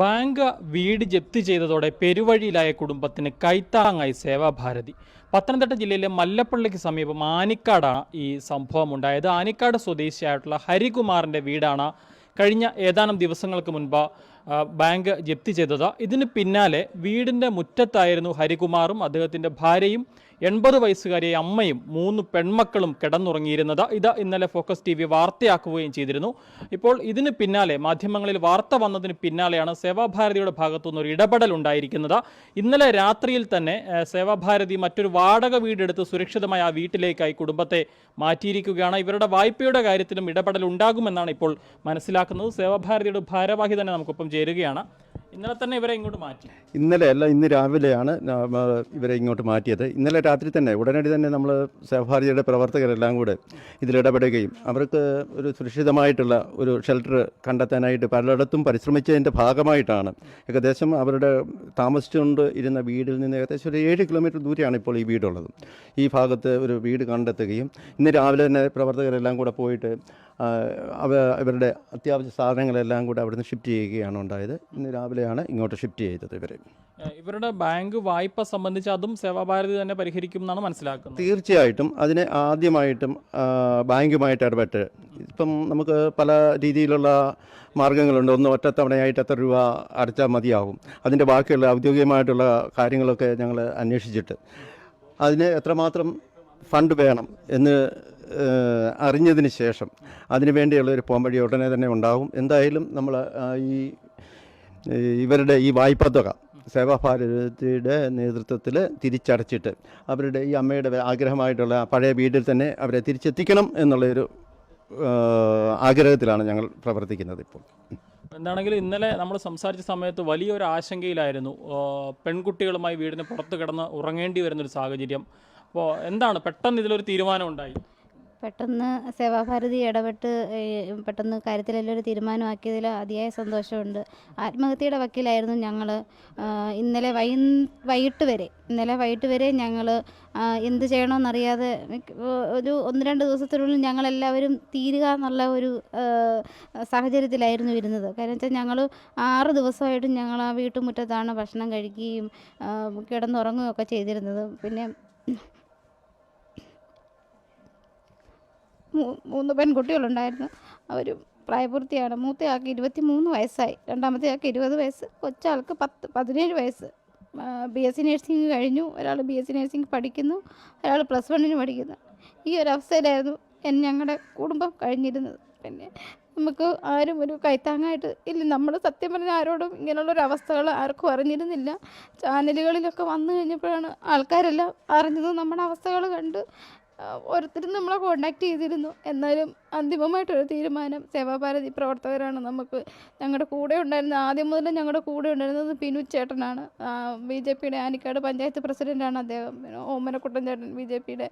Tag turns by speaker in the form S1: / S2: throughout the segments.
S1: Bank വീട് ജപ്തി ചെയ്തതോടെ പെരുവഴിയിലായ കുടുംബത്തിന് കൈത്താങ്ങായി സേവാഭാരതി. പത്തനംതിട്ട ജില്ലയിലെ മല്ലപ്പള്ളിക്ക് സമീപം ആനിക്കാടാണ് ഈ സംഭവം ഉണ്ടായത് ആനിക്കാട് സ്വദേശിയായിട്ടുള്ള ഹരികുമാറിന്റെ വീടാണ് കഴിഞ്ഞ ഏതാനും ദിവസങ്ങൾക്ക് മുൻപ് ബാങ്ക് ജപ്തി ചെയ്തത്. ഇതിന് പിന്നാലെ വീടിന്റെ മുറ്റത്തായിരുന്നു ഹരികുമാറും അദ്ദേഹത്തിന്റെ ഭാര്യയും എൺപത് വയസ്സുകാരി അമ്മയും മൂന്ന് പെൺമക്കളും കിടന്നുറങ്ങിയിരുന്നത്. ഇത് ഇന്നലെ ഫോക്കസ് ടി വി വാർത്തയാക്കുകയും ചെയ്തിരുന്നു. ഇപ്പോൾ ഇതിന് പിന്നാലെ മാധ്യമങ്ങളിൽ വാർത്ത വന്നതിന് പിന്നാലെയാണ് സേവാഭാരതിയുടെ ഭാഗത്തുനിന്ന് ഒരു ഇടപെടൽ ഉണ്ടായിരിക്കുന്നത്. ഇന്നലെ രാത്രിയിൽ തന്നെ സേവാഭാരതി മറ്റൊരു വാടക വീടെടുത്ത് സുരക്ഷിതമായ ആ വീട്ടിലേക്കായി കുടുംബത്തെ മാറ്റിയിരിക്കുകയാണ്. ഇവരുടെ വായ്പയുടെ കാര്യത്തിലും ഇടപെടൽ ഉണ്ടാകുമെന്നാണ് ഇപ്പോൾ മനസ്സിലാക്കുന്നത്. സേവാഭാരതിയുടെ ഭാരവാഹി തന്നെ നമുക്കൊപ്പം ചേരുകയാണ്. ഇന്നലെ തന്നെ ഇവരെ ഇങ്ങോട്ട് മാറ്റി.
S2: ഇന്നലെ അല്ല ഇന്ന് രാവിലെയാണ് ഇവരെ ഇങ്ങോട്ട് മാറ്റിയത്. ഇന്നലെ രാത്രി തന്നെ ഉടനടി തന്നെ നമ്മൾ സഹഭാരതിയുടെ പ്രവർത്തകരെല്ലാം കൂടെ ഇതിലിടപെടുകയും അവർക്ക് ഒരു സുരക്ഷിതമായിട്ടുള്ള ഒരു ഷെൽട്ടർ കണ്ടെത്താനായിട്ട് പലയിടത്തും പരിശ്രമിച്ചതിന്റെ ഭാഗമായിട്ടാണ്. ഏകദേശം അവരുടെ താമസിച്ചുകൊണ്ട് ഇരുന്ന വീടിൽ നിന്ന് ഏകദേശം ഒരു ഏഴ് കിലോമീറ്റർ ദൂരെയാണ് ഇപ്പോൾ ഈ വീടുള്ളത്. ഈ ഭാഗത്ത് ഒരു വീട് കണ്ടെത്തുകയും ഇന്ന് രാവിലെ തന്നെ പ്രവർത്തകരെല്ലാം കൂടെ പോയിട്ട് അവ ഇവരുടെ അത്യാവശ്യ സാധനങ്ങളെല്ലാം കൂടെ അവിടുന്ന് ഷിഫ്റ്റ് ചെയ്യുകയാണ് ഉണ്ടായത്. ഇന്ന് രാവിലെയാണ് ഇങ്ങോട്ട് ഷിഫ്റ്റ് ചെയ്തത് ഇവർ
S1: ഇവരുടെ ബാങ്ക് വായ്പ സംബന്ധിച്ച് അതും സേവാഭാരതി തന്നെ പരിഹരിക്കും എന്നാണ് മനസ്സിലാക്കുന്നത്.
S2: തീർച്ചയായിട്ടും അതിന് ആദ്യമായിട്ടും ബാങ്കുമായിട്ട് ഇടപെട്ട് ഇപ്പം നമുക്ക് പല രീതിയിലുള്ള മാർഗങ്ങളുണ്ട്. ഒന്ന് ഒറ്റത്തവണയായിട്ട് എത്ര രൂപ അടച്ചാൽ മതിയാകും അതിന്റെ ബാക്കിയുള്ള ഔദ്യോഗികമായിട്ടുള്ള കാര്യങ്ങളൊക്കെ ഞങ്ങൾ അന്വേഷിച്ചിട്ട്. അതിന് എത്രമാത്രം ഫണ്ട് വേണം എന്ന് അറിഞ്ഞതിന് ശേഷം അതിനു വേണ്ടിയുള്ള ഒരു പോംവഴി ഉടനെ തന്നെ ഉണ്ടാകും എന്തായാലും നമ്മൾ ഈ ഇവരുടെ ഈ വായ്പാ തുക സേവാഭാരതിയുടെ നേതൃത്വത്തിൽ തിരിച്ചടച്ചിട്ട് അവരുടെ ഈ അമ്മയുടെ ആഗ്രഹമായിട്ടുള്ള പഴയ വീട്ടിൽ തന്നെ അവരെ തിരിച്ചെത്തിക്കണം എന്നുള്ളൊരു ആഗ്രഹത്തിലാണ് ഞങ്ങൾ പ്രവർത്തിക്കുന്നത് ഇപ്പോൾ.
S1: എന്താണെങ്കിലും ഇന്നലെ നമ്മൾ സംസാരിച്ച സമയത്ത് വലിയൊരു ആശങ്കയിലായിരുന്നു പെൺകുട്ടികളുമായി വീടിന് പുറത്ത് കിടന്ന് ഉറങ്ങേണ്ടി വരുന്നൊരു സാഹചര്യം. അപ്പോൾ എന്താണ് പെട്ടെന്ന് ഇതിലൊരു തീരുമാനം ഉണ്ടായി
S3: പെട്ടെന്ന് സേവാഭാരതി ഇടപെട്ട് പെട്ടെന്ന് കാര്യത്തിലെല്ലാം ഒരു തീരുമാനമാക്കിയതിൽ അതിയായ സന്തോഷമുണ്ട്. ആത്മഹത്യയുടെ വക്കീലായിരുന്നു ഞങ്ങൾ ഇന്നലെ വൈ വൈകിട്ട് വരെ ഇന്നലെ വൈകിട്ട് വരെ ഞങ്ങൾ എന്ത് ചെയ്യണമെന്നറിയാതെ ഒരു ഒന്ന് രണ്ട് ദിവസത്തിനുള്ളിൽ ഞങ്ങളെല്ലാവരും തീരുക എന്നുള്ള ഒരു സാഹചര്യത്തിലായിരുന്നു ഇരുന്നത്. കാരണം വെച്ചാൽ ഞങ്ങൾ ആറ് ദിവസമായിട്ടും ഞങ്ങൾ ആ വീട്ടുമുറ്റത്താണ് ഭക്ഷണം കഴിക്കുകയും കിടന്നുറങ്ങുകയും ഒക്കെ ചെയ്തിരുന്നത്. പിന്നെ മൂന്ന് പെൺകുട്ടികളുണ്ടായിരുന്നു. അവർ പ്രായപൂർത്തിയാണ്. മൂത്തയാൾക്ക് ഇരുപത്തി മൂന്ന് വയസ്സായി. രണ്ടാമത്തെ ആൾക്ക് ഇരുപത് വയസ്സ്. കൊച്ചാൾക്ക് പത്ത് പതിനേഴ് വയസ്സ്. ബി എസ് സി നഴ്സിംഗ് കഴിഞ്ഞു. ഒരാൾ ബി എസ് സി നഴ്സിംഗ് പഠിക്കുന്നു. ഒരാൾ പ്ലസ് വണ്ണിന് പഠിക്കുന്നു. ഈ ഒരു അവസ്ഥയിലായിരുന്നു എൻ ഞങ്ങളുടെ കുടുംബം കഴിഞ്ഞിരുന്നത്. പിന്നെ നമുക്ക് ആരും ഒരു കൈത്താങ്ങായിട്ട് ഇല്ല. നമ്മൾ സത്യം പറഞ്ഞാൽ ആരോടും ഇങ്ങനെയുള്ളൊരു അവസ്ഥകൾ ആർക്കും അറിഞ്ഞിരുന്നില്ല. ചാനലുകളിലൊക്കെ വന്നു കഴിഞ്ഞപ്പോഴാണ് ആൾക്കാരെല്ലാം അറിഞ്ഞത്. നമ്മുടെ അവസ്ഥകൾ കണ്ട് ഓരോരുത്തരും നമ്മളെ കോണ്ടാക്ട് ചെയ്തിരുന്നു. എന്നാലും അന്തിമമായിട്ടൊരു തീരുമാനം സേവാഭാരതി പ്രവർത്തകരാണ്. നമുക്ക് ഞങ്ങളുടെ കൂടെ ഉണ്ടായിരുന്ന ആദ്യം മുതൽ ഞങ്ങളുടെ കൂടെ ഉണ്ടായിരുന്നത് പിനു ചേട്ടനാണ്. ബി ജെ പിയുടെ ആനിക്കാട് പഞ്ചായത്ത് പ്രസിഡന്റാണ് അദ്ദേഹം. ഓമനക്കുട്ടൻ ചേട്ടൻ ബി ജെ പിയുടെ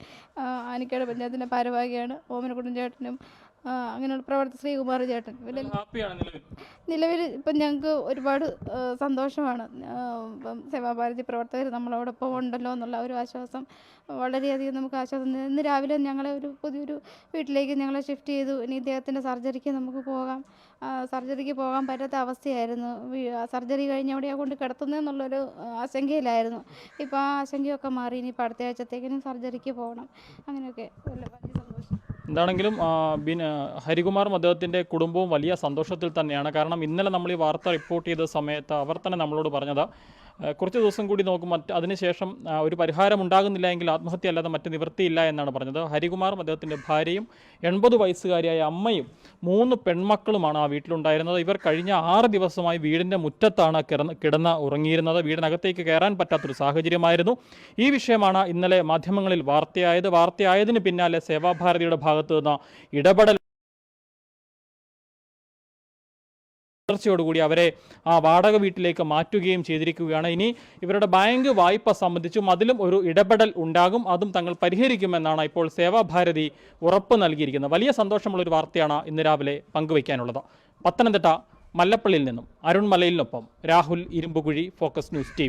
S3: ആനിക്കാട് പഞ്ചായത്തിന്റെ ഭാരവാഹിയാണ്. ഓമനക്കുട്ടൻ ചേട്ടനും അങ്ങനെയുള്ള പ്രവർത്തക ശ്രീകുമാർ ചേട്ടൻ.
S1: നിലവിൽ.
S3: ഇപ്പം ഞങ്ങൾക്ക് ഒരുപാട് സന്തോഷമാണ്. ഇപ്പം സേവാഭാരതി പ്രവർത്തകർ നമ്മളോടൊപ്പം ഉണ്ടല്ലോ എന്നുള്ള ഒരു ആശ്വാസം വളരെയധികം നമുക്ക് ആശ്വാസം. ഇന്ന് രാവിലെ ഞങ്ങളെ ഒരു പുതിയൊരു വീട്ടിലേക്ക് ഞങ്ങളെ ഷിഫ്റ്റ് ചെയ്തു. ഇനി ഇദ്ദേഹത്തിന്റെ സർജറിക്ക് നമുക്ക് പോകാം. സർജറിക്ക് പോകാൻ പറ്റാത്ത അവസ്ഥയായിരുന്നു. സർജറി കഴിഞ്ഞ് എവിടെയാണ് കൊണ്ട് കിടത്തുന്നതെന്നുള്ളൊരു ആശങ്കയിലായിരുന്നു. ഇപ്പോൾ ആ ആശങ്കയൊക്കെ മാറി. ഇനി ഇനിയിപ്പോൾ അടുത്ത ആഴ്ചത്തേക്കിനും സർജറിക്ക് പോകണം. അങ്ങനെയൊക്കെ.
S1: എന്താണെങ്കിലും ഹരികുമാറും അദ്ദേഹത്തിന്റെ കുടുംബവും വലിയ സന്തോഷത്തിൽ തന്നെയാണ്. കാരണം ഇന്നലെ നമ്മൾ ഈ വാർത്ത റിപ്പോർട്ട് ചെയ്ത സമയത്ത് അവർ തന്നെ നമ്മളോട് പറഞ്ഞത് കുറച്ച് ദിവസം കൂടി നോക്കും. മറ്റ് അതിനുശേഷം ഒരു പരിഹാരം ഉണ്ടാകുന്നില്ല എങ്കിൽ ആത്മഹത്യ അല്ലാതെ മറ്റ് നിവൃത്തിയില്ല എന്നാണ് പറഞ്ഞത്. ഹരികുമാറും അദ്ദേഹത്തിന്റെ ഭാര്യയും എൺപത് വയസ്സുകാരിയായ അമ്മയും മൂന്ന് പെൺമക്കളുമാണ് ആ വീട്ടിലുണ്ടായിരുന്നത്. ഇവർ കഴിഞ്ഞ ആറ് ദിവസമായി വീടിന്റെ മുറ്റത്താണ് കിടന്ന് കിടന്ന് ഉറങ്ങിയിരുന്നത്. വീടിനകത്തേക്ക് കയറാൻ പറ്റാത്തൊരു സാഹചര്യമായിരുന്നു. ഈ വിഷയമാണ് ഇന്നലെ മാധ്യമങ്ങളിൽ വാർത്തയായത്. വാർത്തയായതിന് പിന്നാലെ സേവാഭാരതിയുടെ ഭാഗത്തു നിന്ന് ഇടപെടൽ തുടർച്ചയോടുകൂടി അവരെ ആ വാടക വീട്ടിലേക്ക് മാറ്റുകയും ചെയ്തിരിക്കുകയാണ്. ഇനി ഇവരുടെ ബാങ്ക് വായ്പ സംബന്ധിച്ചും അതിലും ഒരു ഇടപെടൽ ഉണ്ടാകും. അതും തങ്ങൾ പരിഹരിക്കുമെന്നാണ് ഇപ്പോൾ സേവാഭാരതി ഉറപ്പ് നൽകിയിരിക്കുന്നത്. വലിയ സന്തോഷമുള്ള ഒരു വാർത്തയാണ് ഇന്ന് രാവിലെ പങ്കുവയ്ക്കാനുള്ളത്. പത്തനംതിട്ട മല്ലപ്പള്ളിയിൽ നിന്നും അരുൺമലയിൽ മലയിലിനൊപ്പം Rahul Irumbukuzhi focus news T